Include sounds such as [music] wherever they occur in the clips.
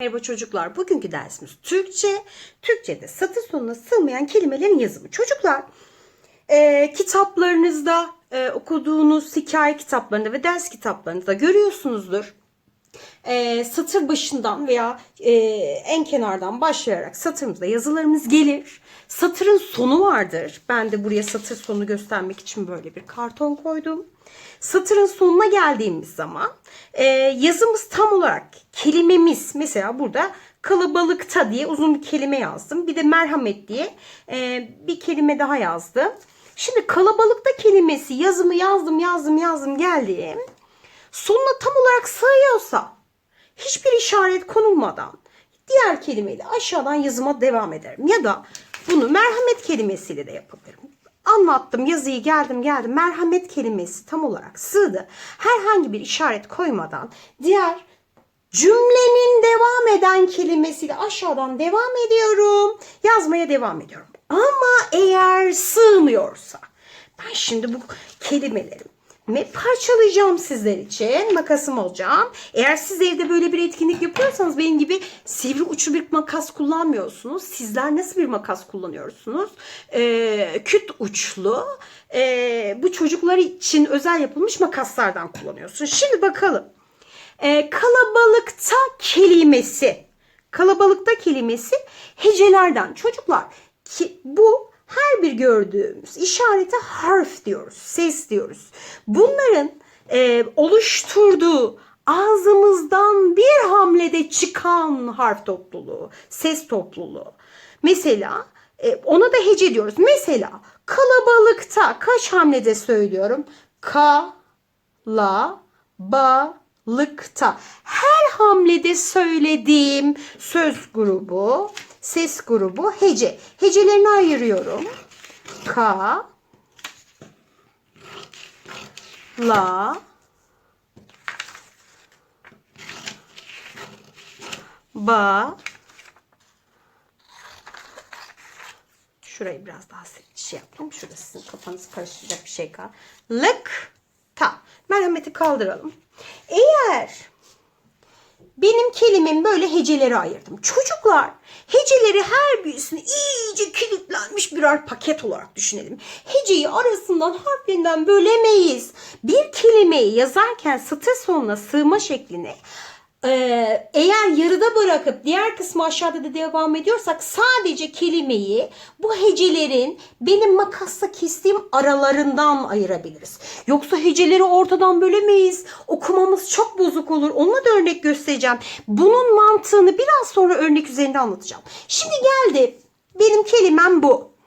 Merhaba çocuklar. Bugünkü dersimiz Türkçe. Türkçe'de satır sonuna sığmayan kelimelerin yazımı. Çocuklar e, kitaplarınızda e, okuduğunuz hikaye kitaplarında ve ders kitaplarınızda görüyorsunuzdur. E, satır başından veya e, en kenardan başlayarak satırımızda yazılarımız gelir. Satırın sonu vardır. Ben de buraya satır sonu göstermek için böyle bir karton koydum. Satırın sonuna geldiğimiz zaman e, yazımız tam olarak kelimemiz mesela burada kalabalıkta diye uzun bir kelime yazdım. Bir de merhamet diye e, bir kelime daha yazdım. Şimdi kalabalıkta kelimesi yazımı yazdım yazdım yazdım geldim. Sonuna tam olarak sığıyorsa hiçbir işaret konulmadan diğer kelimeyle aşağıdan yazıma devam ederim. Ya da bunu merhamet kelimesiyle de yapabilirim. Anlattım yazıyı geldim geldim merhamet kelimesi tam olarak sığdı. Herhangi bir işaret koymadan diğer cümlenin devam eden kelimesiyle aşağıdan devam ediyorum. Yazmaya devam ediyorum. Ama eğer sığmıyorsa ben şimdi bu kelimeleri ve parçalayacağım sizler için. Makasım olacağım. Eğer siz evde böyle bir etkinlik yapıyorsanız benim gibi sivri uçlu bir makas kullanmıyorsunuz. Sizler nasıl bir makas kullanıyorsunuz? Ee, küt uçlu. Ee, bu çocuklar için özel yapılmış makaslardan kullanıyorsun. Şimdi bakalım. Ee, kalabalıkta kelimesi. Kalabalıkta kelimesi hecelerden. Çocuklar ki bu her bir gördüğümüz işarete harf diyoruz, ses diyoruz. Bunların e, oluşturduğu ağzımızdan bir hamlede çıkan harf topluluğu, ses topluluğu. Mesela e, ona da hece diyoruz. Mesela kalabalıkta kaç hamlede söylüyorum? Ka, la, ba, lıkta. Her hamlede söylediğim söz grubu, ses grubu hece. Hecelerini ayırıyorum. Ka, la, ba, Şurayı biraz daha şey yapayım. Şurada sizin kafanızı karıştıracak bir şey kal. Lık, ta. Merhameti kaldıralım. Eğer benim kelimemi böyle hecelere ayırdım. Çocuklar heceleri her birisini iyice kilitlenmiş birer paket olarak düşünelim. Heceyi arasından harflerinden bölemeyiz. Bir kelimeyi yazarken satır sonuna sığma şeklini ee, eğer yarıda bırakıp diğer kısmı aşağıda da devam ediyorsak sadece kelimeyi bu hecelerin benim makasla kestiğim aralarından ayırabiliriz. Yoksa heceleri ortadan bölemeyiz. Okumamız çok bozuk olur. Onunla da örnek göstereceğim. Bunun mantığını biraz sonra örnek üzerinde anlatacağım. Şimdi geldi. Benim kelimem bu.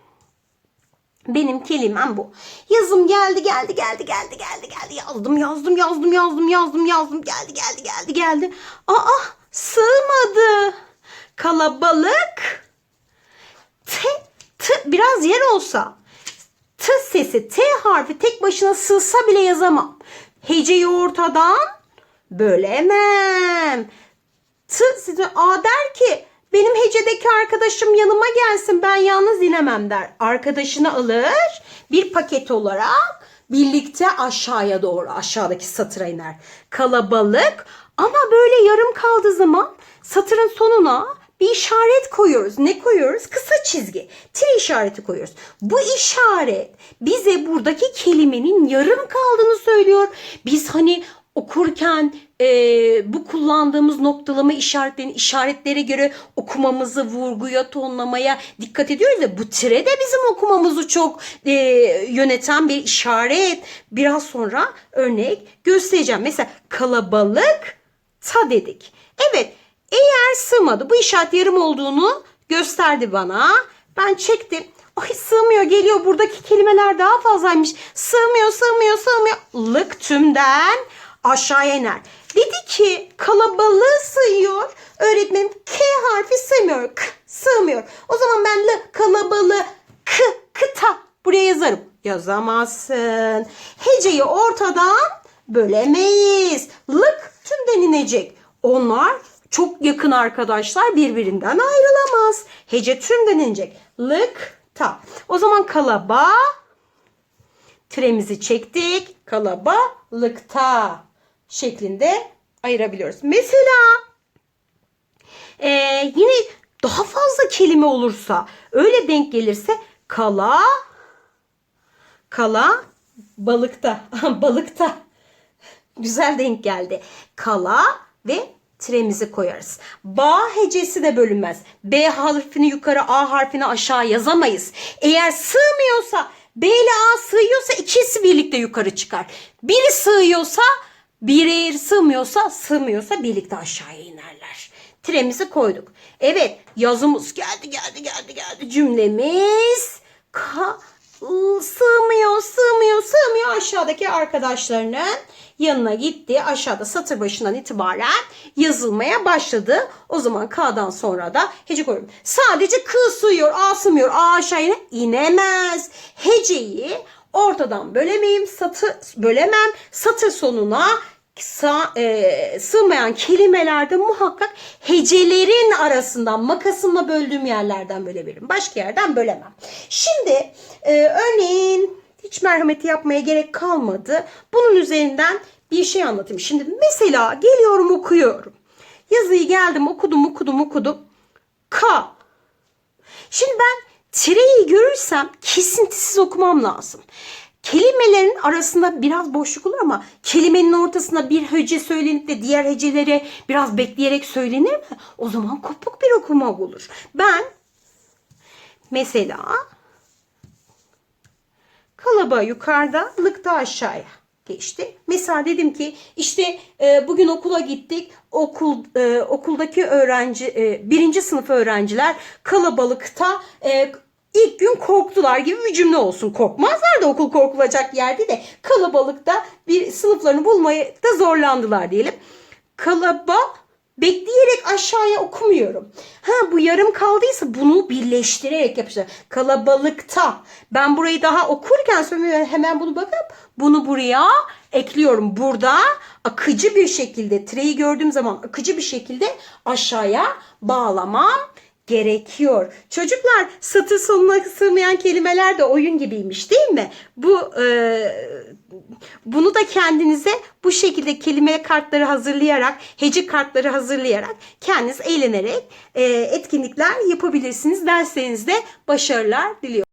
Benim kelimem bu. Yazım geldi geldi geldi geldi geldi geldi yazdım yazdım yazdım yazdım yazdım yazdım geldi geldi geldi geldi. Aa sığmadı. Kalabalık. T, t biraz yer olsa t sesi t harfi tek başına sığsa bile yazamam. Heceyi ortadan bölemem. T size a der ki benim hecedeki arkadaşım yanıma gelsin ben yalnız inemem der. Arkadaşını alır bir paket olarak birlikte aşağıya doğru aşağıdaki satıra iner. Kalabalık ama böyle yarım kaldığı zaman satırın sonuna bir işaret koyuyoruz. Ne koyuyoruz? Kısa çizgi. Tire işareti koyuyoruz. Bu işaret bize buradaki kelimenin yarım kaldığını söylüyor. Biz hani okurken e, bu kullandığımız noktalama işaretlerini işaretlere göre okumamızı, vurguya, tonlamaya dikkat ediyoruz ya bu tire de bizim okumamızı çok e, yöneten bir işaret. Biraz sonra örnek göstereceğim. Mesela kalabalık ta dedik. Evet eğer sığmadı bu işaret yarım olduğunu gösterdi bana. Ben çektim. Ay sığmıyor geliyor buradaki kelimeler daha fazlaymış. Sığmıyor sığmıyor sığmıyor. Lık tümden aşağıya iner. Dedi ki kalabalığı sığıyor. Öğretmenim K harfi sığmıyor. K sığmıyor. O zaman ben L kalabalığı K kıta buraya yazarım. Yazamazsın. Heceyi ortadan bölemeyiz. Lık tümden inecek. Onlar çok yakın arkadaşlar birbirinden ayrılamaz. Hece tümden inecek. Lık ta. O zaman kalaba Tiremizi çektik. Kalabalıkta şeklinde ayırabiliyoruz. Mesela Ee, yine daha fazla kelime olursa öyle denk gelirse kala kala balıkta [laughs] balıkta güzel denk geldi. Kala ve tiremizi koyarız. Ba hecesi de bölünmez. B harfini yukarı A harfini aşağı yazamayız. Eğer sığmıyorsa B ile A sığıyorsa ikisi birlikte yukarı çıkar. Biri sığıyorsa biri eğer sığmıyorsa sığmıyorsa birlikte aşağıya inerler. Tiremizi koyduk. Evet yazımız geldi geldi geldi geldi cümlemiz ka sığmıyor sığmıyor sığmıyor aşağıdaki arkadaşlarının yanına gitti. Aşağıda satır başından itibaren yazılmaya başladı. O zaman K'dan sonra da hece koyuyorum. Sadece K sığıyor, A sığmıyor. A aşağıya inemez. Heceyi ortadan bölemeyim, satır bölemem. Satır sonuna sa, e, sığmayan kelimelerde muhakkak hecelerin arasından makasımla böldüğüm yerlerden bölebilirim. Başka yerden bölemem. Şimdi e, örneğin hiç merhameti yapmaya gerek kalmadı. Bunun üzerinden bir şey anlatayım. Şimdi mesela geliyorum okuyorum. Yazıyı geldim okudum okudum okudum. K. Şimdi ben tireyi görürsem kesintisiz okumam lazım. Kelimelerin arasında biraz boşluk olur ama kelimenin ortasında bir hece söylenip de diğer hecelere biraz bekleyerek söylenir mi? O zaman kopuk bir okuma olur. Ben mesela Kalaba yukarıda, lıkta aşağıya geçti. Mesela dedim ki işte e, bugün okula gittik. Okul e, okuldaki öğrenci e, birinci sınıf öğrenciler kalabalıkta e, ilk gün korktular gibi bir cümle olsun. Korkmazlar da okul korkulacak yer değil de kalabalıkta bir sınıflarını bulmaya da zorlandılar diyelim. Kalaba bekleyerek aşağıya okumuyorum. Ha bu yarım kaldıysa bunu birleştirerek yapacağım. Kalabalıkta. Ben burayı daha okurken söylemiyorum. Hemen bunu bakıp bunu buraya ekliyorum. Burada akıcı bir şekilde tireyi gördüğüm zaman akıcı bir şekilde aşağıya bağlamam gerekiyor. Çocuklar satır sonuna sığmayan kelimeler de oyun gibiymiş değil mi? Bu e, bunu da kendinize bu şekilde kelime kartları hazırlayarak, hece kartları hazırlayarak kendiniz eğlenerek e, etkinlikler yapabilirsiniz. Derslerinizde başarılar diliyorum.